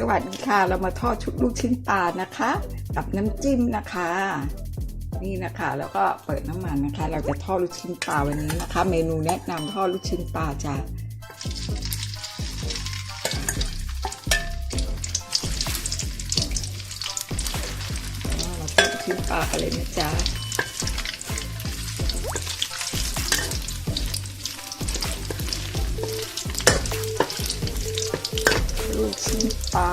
สวัสดีค่ะ เรามาทอดชุดลูกชิ้นปลานะคะ กับน้ำจิ้มนะคะ นี่นะคะ แล้วก็เปิดน้ำมันนะคะ เราจะทอดลูกชิ้นปลาวันนี้นะคะ เมนูแนะนำทอดลูกชิ้นปลาจ้ะเราทอดลูกชิ้นปลากันเลยนะจ๊ะ ชิ้นปลา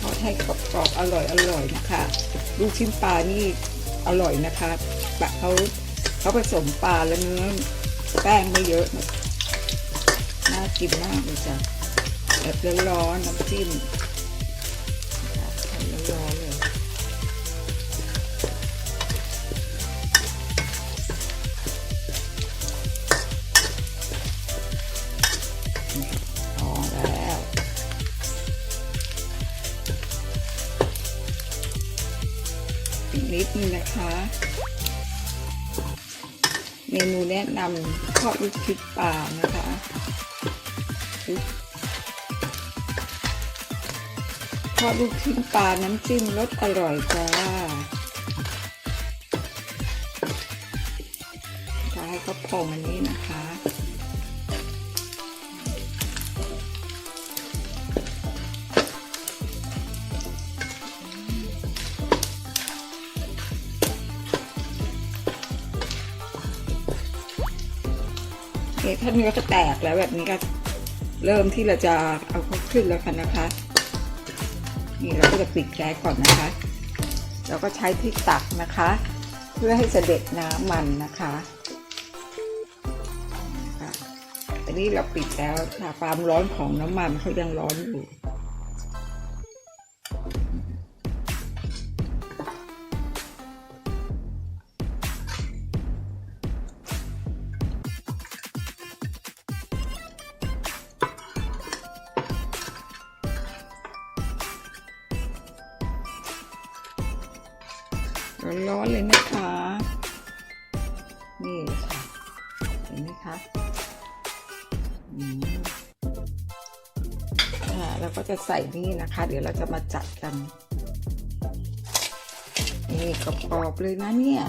ทอดให้กรอบๆอร่อยอร่อยนะคะ ลูกชิ้นปลานี่อร่อยนะคะแบบเขาเขาผสมปลาแล้วเนื้อแป้งไม่เยอะน่ากินมากเลยจ้ะ แบบร้อนๆน้ำจิ้มนะคะทำร้อนๆเลยพอแล้วอีกนิดนึงนะคะ เมนูแนะนำทอดลูกชิ้นปลานะคะ ทอดลูกชิ้นปลาน้ำจิ้มรสอร่อยจ้าจะให้เขาพองอันนี้นะคะถ้าเนื้อก็แตกแล้วแบบนี้ก็เริ่มที่เราจะเอาเขาขึ้นแล้วกันนะคะ นี่เราก็จะปิดแก๊สก่อนนะคะ เราก็ใช้ที่ตักนะคะ เพื่อให้เสด็จน้ำมันนะคะอันนี้เราปิดแล้วค่ะความร้อนของน้ำมันเขายังร้อนอยู่ ร้อนๆเลยนะคะ นี่ค่ะ เห็นไหมคะอืมอ่าแล้วก็จะใส่นี่นะคะ เดี๋ยวเราจะมาจัดกัน นี่กรอบๆเลยนะเนี่ย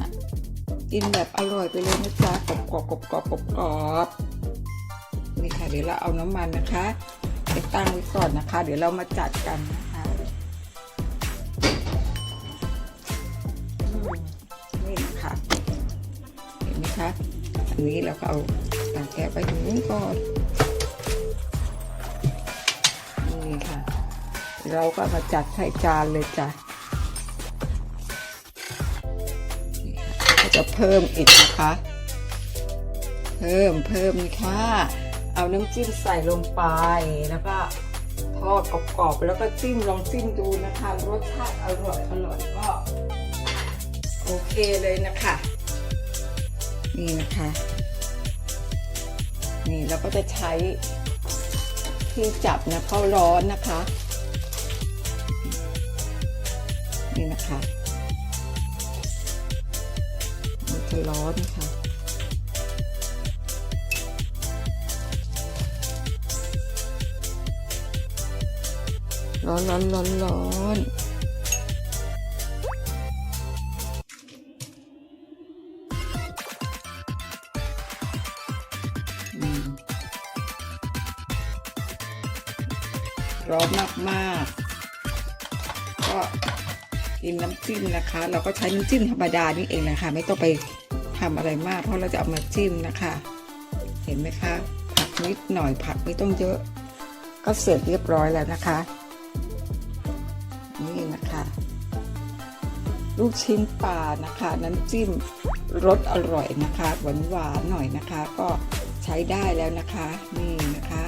กินแบบอร่อยไปเลยนะจ๊ะกรอบๆกรอบๆกรอบๆกรอบนี่ค่ะ เดี๋ยวเราเอาน้ำมันนะคะไปตั้งไว้ก่อนนะคะ เดี๋ยวเรามาจัดกันนะ นี่นะคะเห็นไหมคะอันนี้เราก็เอาตาแกะไปถึงนู้นก่อนนี่ค่ะ เราก็มาจัดใส่จานเลยจ้ะจะเพิ่มอีกนะคะ เพิ่มเพิ่มนี่ค่ะ เอาน้ำจิ้มใส่ลงไปแล้วก็ทอดกรอบๆแล้วก็จิ้มลองจิ้มดูนะคะ รสชาติอร่อยอร่อยก็ โอเคเลยนะคะ นี่นะคะ นี่เราก็จะใช้ที่จับนะเพราะร้อนนะคะ นี่นะคะมันจะร้อนค่ะร้อนร้อนร้อนร้อน ร้อนมากๆ ก็กินน้ำจิ้มนะคะ เราก็ใช้น้ำจิ้มธรรมดานี่เองนะคะ ไม่ต้องไปทำอะไรมาก เพราะเราจะเอามาจิ้มนะคะ เห็นไหมคะ ผักนิดหน่อยผักไม่ต้องเยอะ ก็เสร็จเรียบร้อยแล้วนะคะ นี่นะคะ ลูกชิ้นปลานะคะ น้ำจิ้มรสอร่อยนะคะหวานหวานๆหน่อยนะคะ ก็ใช้ได้แล้วนะคะ นี่นะคะ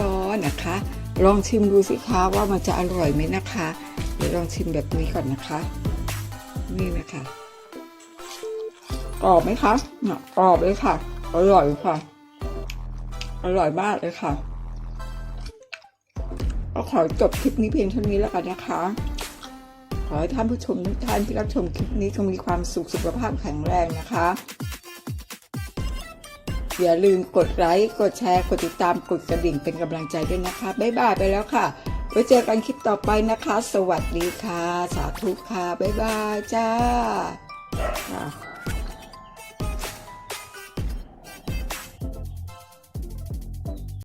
ร้อนๆนะคะ ลองชิมดูสิคะว่ามันจะอร่อยไหมนะคะ เดี๋ยวลองชิมแบบนี้ก่อนนะคะ นี่นะคะกรอบไหมคะเนี่ยกรอบเลยค่ะ อร่อยค่ะ อร่อยมากเลยค่ะก็ขอจบคลิปนี้เพียงเท่านี้แล้วกันนะคะ ขอให้ท่านผู้ชมทุกท่านที่รับชมคลิปนี้จงมีความสุขสุขภาพแข็งแรงนะคะ อย่าลืมกดไลค์ กดแชร์ กดติดตาม กดกระดิ่งเป็นกำลังใจด้วยนะคะ บ๊ายบายไปแล้วค่ะ ไว้เจอกันคลิปต่อไปนะคะ สวัสดีค่ะ สาธุค่ะ บ๊ายบายจ้า